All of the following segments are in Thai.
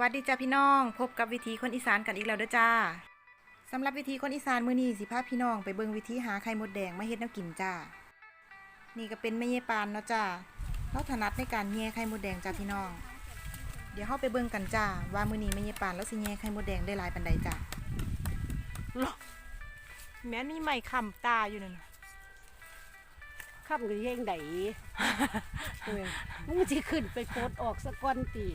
วัสดีจ้าพี่น้อง พบกับวิธีคนอีสานกันอีกแล้วเด้อจ้าสำหรับวิธีคนอีสานมื้อนี้สิพาพี่น้องไปเบิ่งวิธีหาไข่มดแดงมาเฮ็ดแนวกินจ้า นี่ก็เป็นแม่เยปานเนาะจ้าเราถนัดในการแย่ไข่มดแดงจ้าพี่น้อง เดี๋ยวเฮาไปเบิ่งกันจ้าว่ามื้อนี้แม่เยปานแล้วสิแย่ไข่มดแดงได้หลายปานใดจ้าหรอแม่นี่ไม่คำตาอยู่นั่นน่ะข้ามกับเย่งไดเออมึงสิขึ้นไปโคดออกสะก้อนตี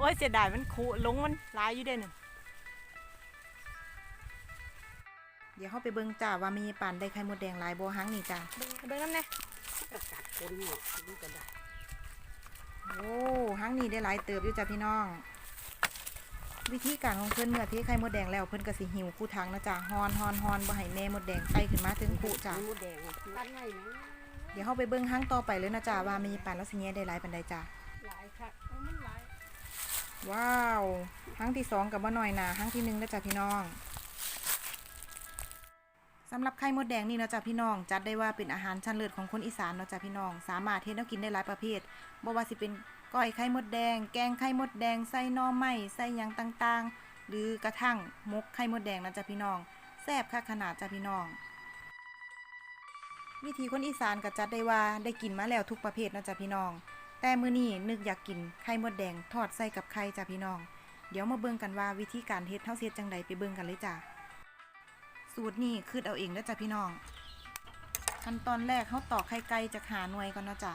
โอ้ยเสียดายมันคูลงมันหลายอยู่เด้นั่นเดี๋ยวเฮาไปเบิ่งจ้าว่าแม่เยปานได้ไข่มดแดงหลายบ่หังนี่จ้าเบิ่งเบิ่งน้ำแน่ประกาศผลหมดนี่ก็ได้โอ้หังนี่ได้หลายเติบอยู่จ้าพี่น้อง วิธีการของเพิ่นเมื่อเทไข่มดแดงแล้วเพิ่นก็สิหิวคู่ถังนะจ้าฮอนฮอนฮอนบ่ให้แม่มดแดงไต่ขึ้นมาถึงคู่จ้าหมูแดงตั้นไว้นะเดี๋ยวเราไปเบิ้งห้างต่อไปเลยนะจ๊ะว่ามีปานแล้วสิเงี้ยได้หลายปันใดจ้ะหลายค่ะเอามันหลาย ว้าวห้งที่สองกับว่าหน่อยนะห้งที่หนึ่งนะจ๊ะพี่น้องสำหรับไข่มดแดงนี่นะจ๊ะพี่น้อง จัดได้ว่าเป็นอาหารชั้นเลิศของคนอีสานเนาะจ๊ะพี่น้อง สามารถเฮ็ดแนวกินได้หลายประเภทบ่ว่าสิเป็นก้อยไข่มดแดง แกงไข่มดแดงใส่หน่อไม้ใส่หยังต่างๆ หรือกระทั่งมกไข่มดแดงนะจ๊ะพี่น้องแซ่บคักขนาดจ้ะพี่น้อง วิธีคนอีสานก็จัดได้ว่าได้กินมาแล้วทุกประเภทนะจ๊ะพี่น้อง แต่มื้อนี้นึกอยากกินไข่มดแดงทอดใส่กับไข่จ้ะพี่น้อง เดี๋ยวมาเบิ่งกันว่าวิธีการเฮ็ดเฮาสิเฮ็ดจังใดไปเบิ่งกันเลยจ้ะ สูตรนี้คือเอาเองเด้จ้ะพี่น้อง ขั้นตอนแรกเขาตอกไข่ไก่จากหาหน่วยก่อนเนาะจ้ะ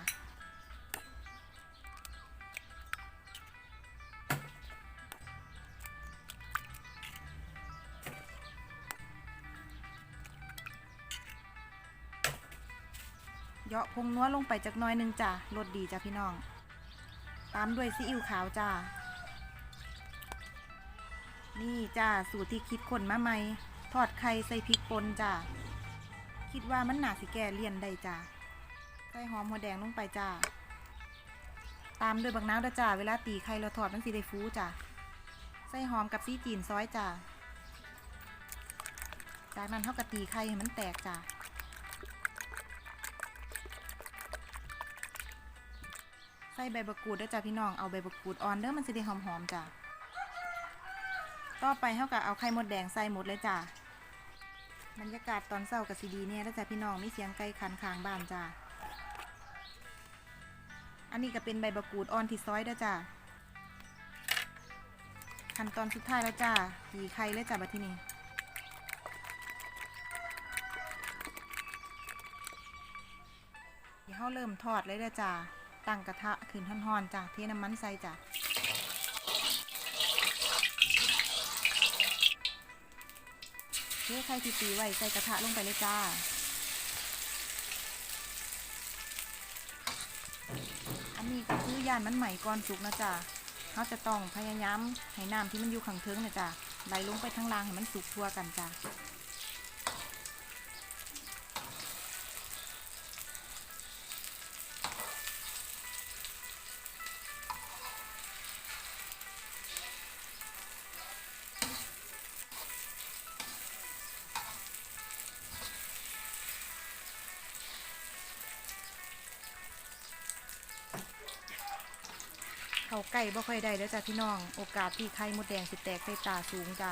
เยาะพงนัวลงไปจากน้อยหนึงจ้ะรสดีจ้ะพี่น้อง ตามด้วยซีอิ๊วขาวจ้า นี่จ้าสูตรที่คิดคนมาใหม่ ทอดไข่ใส่พริกป่นจ้า คิดว่ามันหนาสิแก่เลี่ยนได้จ้า ใส่หอมหัวแดงลงไปจ้า ตามด้วยบักน้าวด้วยจ้า เวลาตีไข่เราทอดมันสิได้ฟูจ้า ใส่หอมกับซีจีนซอยจ้า จากนั้นเท่ากะตีไข่ให้มันแตกจ้า ใส่ใบบักกูดด้วยจ้ะพี่น้อง เอาใบบักกูดอ่อนเด้อมันสิได้หอมๆจ้ะ ต่อไปเฮาก็เอาไข่มดแดงใส่หมดเลยจ้ะ บรรยากาศตอนเช้ากับซีดีเนี่ยแล้วจ้ะพี่น้องมีเสียงไก่คันคางบ้านจ้ะ อันนี้ก็เป็นใบบักกูดอ่อนที่ซอยด้อจ้ะ ขั้นตอนสุดท้ายแล้วจ้ะตีไข่เลยจ้ะบัดทีนี้เดี๋ยวเฮาเริ่มทอดเลยเด้อจ้ะ ตั้งกระทะขึ้นห่อนๆจ้ะเทน้ำมันใส่จ้ะเทไข่ที่ตีไว้ใส่กระทะลงไปเลยจ้าอันนี้ก็คือย่านมันใหม่ก่อนสุกนะจ้ะเขาจะต้องพยายามให้น้ำที่มันอยู่ข้างเทิงเนี่ยจ้ะไหลลงไปทั้งล่างให้มันสุกทั่วกันจ้ะ เขาไก่บ่ค่อยได้แล้วจ้ะพี่น้อง โอกาสที่ไข่มดแดงสิแตกใส่ตาสูงจ้ะ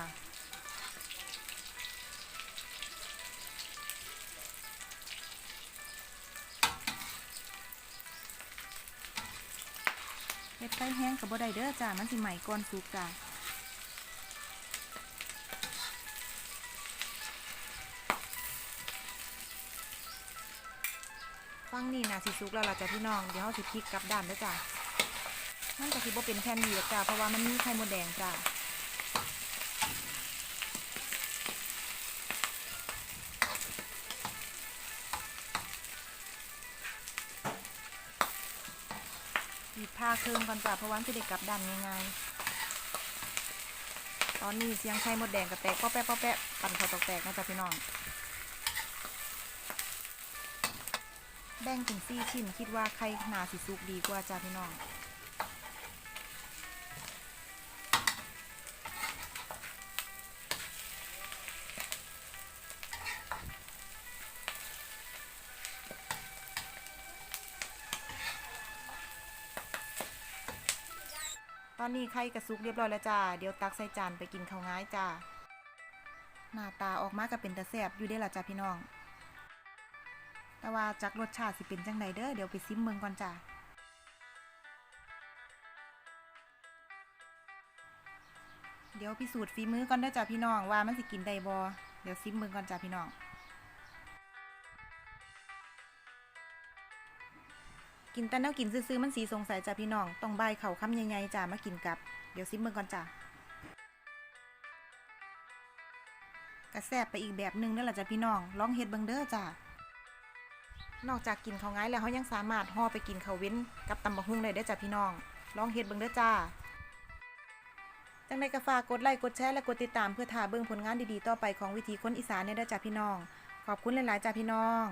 เฮ็ดไข่แห้งกับบ่ได้เด้อจ้ะมันสิใหม่ก่อนสุกจ้ะฟังนี่นะสิสุกแล้วล่ะจ้ะพี่น้อง เดี๋ยวเราสิพลิกกลับด้านเด้อจ้ะ มันก็คือบ่เป็นแผ่นดีหรอกจ้าเพราะว่ามันมีไข่มดแดงจ้าหยิบผ้าเครื่องก่อนจ้าเพราะว่ามันจะได้กลับด้านง่ายๆ ตอนนี้เสียงไข่มดแดงกระแตกป้อแป๊ะป้อแป๊ะปั่นเขาตกแตกนะจ้าพี่น้องแบ่งถึงซี่ชิ้นคิดว่าไข่หนาสิสุกดีกว่าจ้าพี่น้อง ตอนนี้ไข่กระสุกเรียบร้อยแล้วจ้า เดี๋ยวตักใส่จานไปกินข้าวง่ายจ้า หน้าตาออกมาก็เป็นตาแซบอยู่ได้ละจ้าพี่น้อง แต่ว่าจากรสชาติสิเป็นจังไดเด้อ เดี๋ยวไปซิมเมืองก่อนจ้า เดี๋ยวพิสูจน์ฝีมือก่อนเด้อจ้าพี่น้องว่ามันสิกินได้บ่เดี๋ยวซิมเมืองก่อนจ้าพี่น้อง กินแต่แนวกินซื้อๆมันสีสงสัยจ้าพี่น้อง ต้องใบเข่าคำใหญ่ๆจ้ามากินกับ เดี๋ยวซิมเมืองก่อนจ้ากระแซบไปอีกแบบหนึงนั่นแหละจ้าพี่น้องลองเฮ็ดเบิ่งเด้อจ้านอกจากกินข้าวง่ายแล้วเขายังสามารถห่อไปกินข้าวเว้นกับตำบักหุ่งได้เด้จ้าพี่น้อง ลองเฮ็ดเบิ่งเด้อจ้าจังใดก็ฝากกดไลค์กดแชร์และกดติดตามเพื่อถ่าเบิ่งผลงานดีๆต่อไปของวิธีคนอีสานเนี่ยด้จ้าพี่น้อง ขอบคุณหลายๆจ้าพี่น้อง